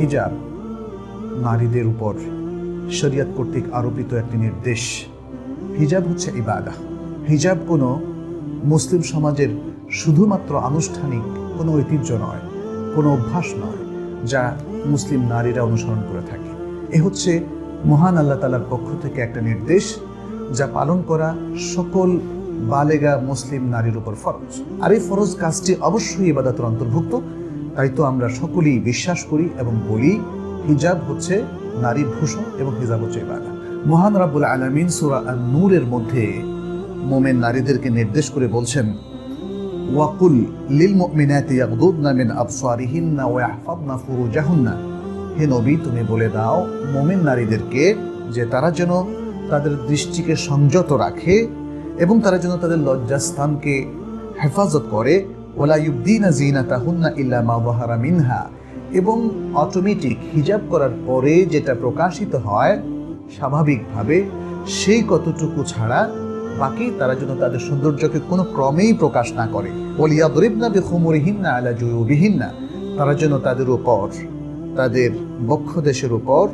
হিজাব, নারীদের উপর শরিয়ত কর্তৃক আরোপিত একটি নির্দেশ। হিজাব হচ্ছে ইবাদা। হিজাব কোনো মুসলিম সমাজের শুধুমাত্র আনুষ্ঠানিক কোনো ঐতিহ্য নয়, কোনো অভ্যাস নয়, যা মুসলিম নারীরা অনুসরণ করে থাকে। এ হচ্ছে মহান আল্লাহ তালার পক্ষ থেকে একটা নির্দেশ, যা পালন করা সকল বালেগা মুসলিম নারীর উপর ফরজ। আর এই ফরজ কাজটি অবশ্যই ইবাদতের অন্তর্ভুক্ত। তাই তো আমরা সকলেই বিশ্বাস করি এবং বলি, হিজাব হচ্ছে নারীর ভূষণ এবং হিজাব হচ্ছে ইবাদা মহান রাব্বুল আলামিন সূরা আন-নূরের মধ্যে মোমেন নারীদেরকে নির্দেশ করে বলছেন, ওয়াকুল লিল মুমিনাতি ইয়াগদুদনা মিন আবসারিহিন্না ওয়া ইয়াহফাযনা ফুরুজাহুন্না। হে নবী, তুমি বলে দাও, মোমেন নারীদেরকে যে তারা যেন তাদের দৃষ্টিকে সংযত রাখে এবং তারা যেন তাদের লজ্জাস্থানকে হেফাজত করে। ওলা ইউদ্দিনা জিনাতাহুন্না ইল্লা মা মিনহা। এবং অটোমেটিক হিজাব করার পরে যেটা প্রকাশিত হয়, স্বাভাবিকভাবে সেই কতটুকু ছাড়া বাকি তারা যেন তাদের সৌন্দর্যকে কোনো ক্রমেই প্রকাশ না করে। বলিয়া দরিবনা বেখুমরিহীননা আলা জুয়ুবিহীননা। তারা যেন তাদের উপর, তাদের বক্ষ দেশের উপর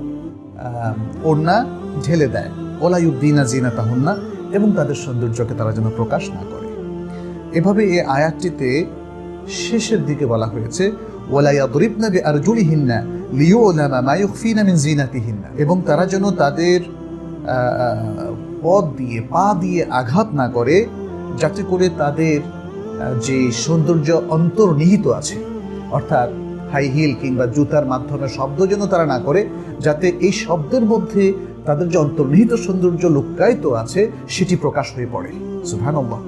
ওড়না ঢেলে দেয়। ওলাইউদ্দিনা জিনা তাহুন্না এবং তাদের সৌন্দর্যকে তারা যেন প্রকাশ না করে। এভাবে এই আয়াতটিতে শেষের দিকে বলা হয়েছে এবং তারা যেন তাদের পদ দিয়ে, পা দিয়ে আঘাত না করে, যাতে করে তাদের যে সৌন্দর্য অন্তর্নিহিত আছে, অর্থাৎ হাই হিল কিংবা জুতার মাধ্যমে শব্দ যেন তারা না করে, যাতে এই শব্দের মধ্যে তাদের যে অন্তর্নিহিত সৌন্দর্য লুক্কায়িত আছে, সেটি প্রকাশ হয়ে পড়ে। সুবহানাল্লাহ।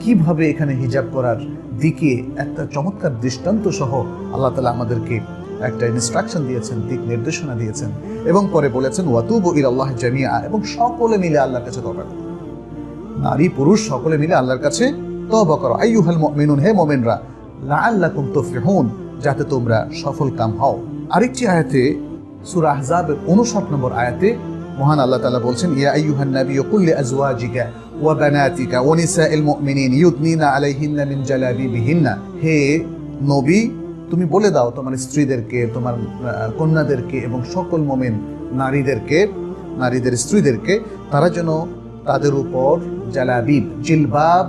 কীভাবে এখানে হিজাব করার দিকে একটা চমৎকার দৃষ্টান্ত সহ আল্লাহ তালা আমাদেরকে একটা ইনস্ট্রাকশন দিয়েছেন, দিক নির্দেশনা দিয়েছেন এবং পরে বলেছেন, ওয়াতুব ইল আল্লাহ জামিয়া এবং সকলে মিলে আল্লাহর কাছে তবা নারী, পুরুষ, সকলে মিলে আল্লাহর কাছে তবা করো। আইয়ুহাল মুমিনুন, হে মুমিনরা, লাআল্লাকুম তুফলিহুন, যাতে তোমরা সফল কাম হও। আরেকটি আয়াতে, সূরা আহজাবের 59 নম্বর আয়াতে মহান আল্লাহ তালা বলছেন, ইয়া আইয়ুহান নাবিয়্যু, কুল লিআজওয়াজিকা ওয়া বানাতিকা ওয়া নিসাইল মুমিনিন ইউদনিনা আলাইহিন্না মিন জালাবিবিহিন্না। হে নবী, তুমি বলে দাও তোমার স্ত্রীদেরকে, তোমার কন্যাদেরকে এবং সকল মোমেন নারীদেরকে, নারীদের স্ত্রীদেরকে তারা যেন তাদের উপর জালাবিব, জিলবাব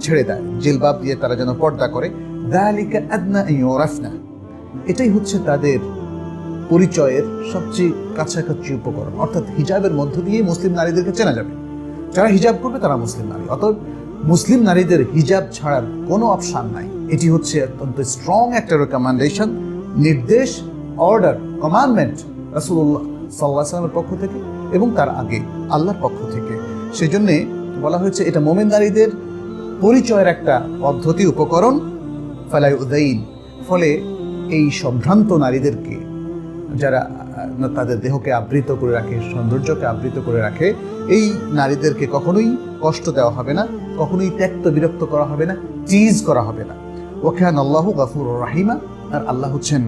ছেড়ে দেয়। জিলবাব দিয়ে তারা যেন পর্দা করে। দালিকা আদনা ইউরাফনা। এটাই হচ্ছে তাদের পরিচয়ের সবচেয়ে কাছাকাছি উপকরণ। অর্থাৎ হিজাবের মধ্য দিয়ে মুসলিম নারীদেরকে চেনা যাবে। যারা হিজাব করবে, তারা মুসলিম নারী। অতএব মুসলিম নারীদের হিজাব ছাড়ার কোনো অপশান নাই। এটি হচ্ছে অত্যন্ত স্ট্রং একটা রেকমেন্ডেশন নির্দেশ অর্ডার কমান্ডমেন্ট রাসুল্লাহ সাল্লাহ সাল্লামের পক্ষ থেকে এবং তার আগে আল্লাহর পক্ষ থেকে। সেই জন্যে বলা হয়েছে, এটা মোমেন নারীদের পরিচয়ের একটা পদ্ধতি, উপকরণ। ফালাই উদয়ীন ফলে এই সম্ভ্রান্ত নারীদেরকে যারা তাদের দেহকে আবৃত করে রাখে, সৌন্দর্যকে আবৃত করে রাখে, এই নারীদেরকে কখনোই কষ্ট দেওয়া হবে না, কখনোই ত্যক্ত বিরক্ত করা হবে না চিজ করা হবে না। ওখান আল্লাহ গাফুর রাহিমা, আর আল্লাহ হচ্ছেন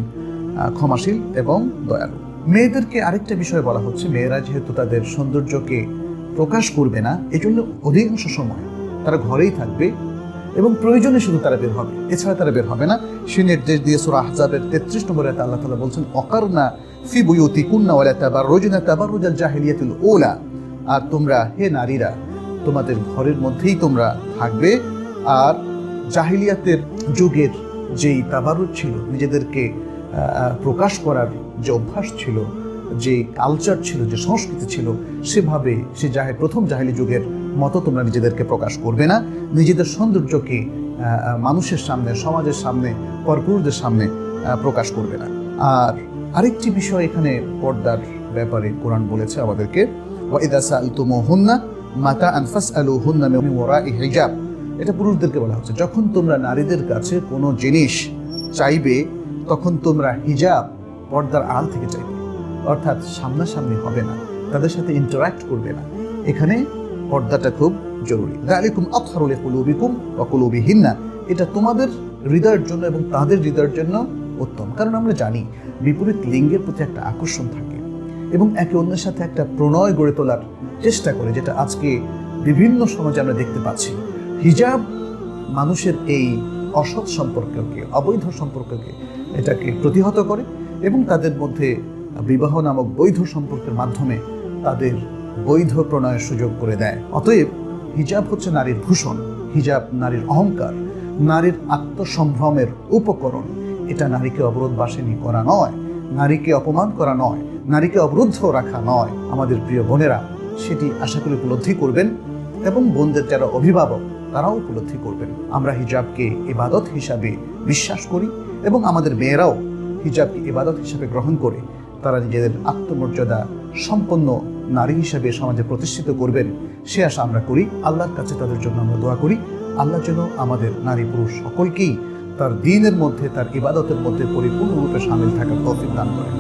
ক্ষমাশীল এবং দয়ালু। মেয়েদেরকে আরেকটা বিষয় বলা হচ্ছে, মেয়েরা যেহেতু তাদের সৌন্দর্যকে প্রকাশ করবে না, এজন্য অধিকাংশ সময় তারা ঘরেই থাকবে এবং প্রয়োজনে শুধু তারা বের হবে। এছাড়া তারা বের হবে না। সে নির্দেশ দিয়ে সুরা আহজাবের তেত্রিশ নম্বরে আল্লাহ তালা বলছেন, অকারনা ফি বুয়ুতি কুন্না ওয়ালা তাবার রোজনা তাবার রোজাল জাহিলিয়াতুল ওলা আর তোমরা, হে নারীরা, তোমাদের ঘরের মধ্যেই তোমরা থাকবে। আর জাহিলিয়াতের যুগের যেই তাবারুজ ছিল, নিজেদেরকে প্রকাশ করার যে অভ্যাস ছিল, যে কালচার ছিল, যে সংস্কৃতি ছিল, সেভাবে সে জাহে, প্রথম জাহিলি যুগের মতো তোমরা নিজেদেরকে প্রকাশ করবে না। নিজেদের সৌন্দর্যকে মানুষের সামনে, সমাজের সামনে পরপুরুষদের সামনে প্রকাশ করবে না। আর আরেকটি বিষয় এখানে পর্দার ব্যাপারে কোরআন বলেছে আমাদেরকে মাতা আনফাস আলু মিন ওয়ারাই হিজাব। এটা পুরুষদেরকে বলা হচ্ছে। যখন তোমরা নারীদের কাছে কোনো জিনিস চাইবে, তখন তোমরা হিজাব পর্দার আড়াল থেকে চাইবে। অর্থাৎ সামনাসামনি হবে না। তাদের সাথে ইন্টারাক্ট করবে না। এখানে পর্দাটা খুব জরুরি। দালিকুম আতহারুল কুলুবিকুম ওয়া কুলুবিহিন্না এটা তোমাদের হৃদয়ের জন্য এবং তাদের হৃদয়ের জন্য উত্তম। কারণ আমরা জানি, বিপরীত লিঙ্গের প্রতি একটা আকর্ষণ থাকে এবং একে অন্যের সাথে একটা প্রণয় গড়ে তোলার চেষ্টা করে, যেটা আজকে বিভিন্ন সমাজে আমরা দেখতে পাচ্ছি। হিজাব মানুষের এই অসৎ সম্পর্ককে, অবৈধ সম্পর্ককে এটাকে প্রতিহত করে এবং তাদের মধ্যে বিবাহ নামক বৈধ সম্পর্কের মাধ্যমে তাদের বৈধ প্রণয়ের সুযোগ করে দেয়। অতএব হিজাব হচ্ছে নারীর ভূষণ, হিজাব নারীর অহংকার, নারীর আত্মসম্ভ্রমের উপকরণ। এটা নারীকে অবরোধ বাসিনী করা নয়, নারীকে অপমান করা নয়, নারীকে অবরুদ্ধ রাখা নয়। আমাদের প্রিয় বোনেরা, সেটি আশা করি উপলব্ধি করবেন এবং বোনদের যারা অভিভাবক, তারাও উপলব্ধি করবেন। আমরা হিজাবকে ইবাদত হিসাবে বিশ্বাস করি এবং আমাদের মেয়েরাও হিজাবকে ইবাদত হিসাবে গ্রহণ করে, তারা নিজেদের আত্মমর্যাদা সম্পন্ন নারী হিসাবে সমাজে প্রতিষ্ঠিত করবেন, সে আশা আমরা করি। আল্লাহর কাছে তাদের জন্য আমরা দোয়া করি। আল্লাহ যেন আমাদের নারী পুরুষ সকলকেই তার দিনের মধ্যে, তার ইবাদতের মধ্যে পরিপূর্ণরূপে সামিল থাকার তৌফিক দান করেন।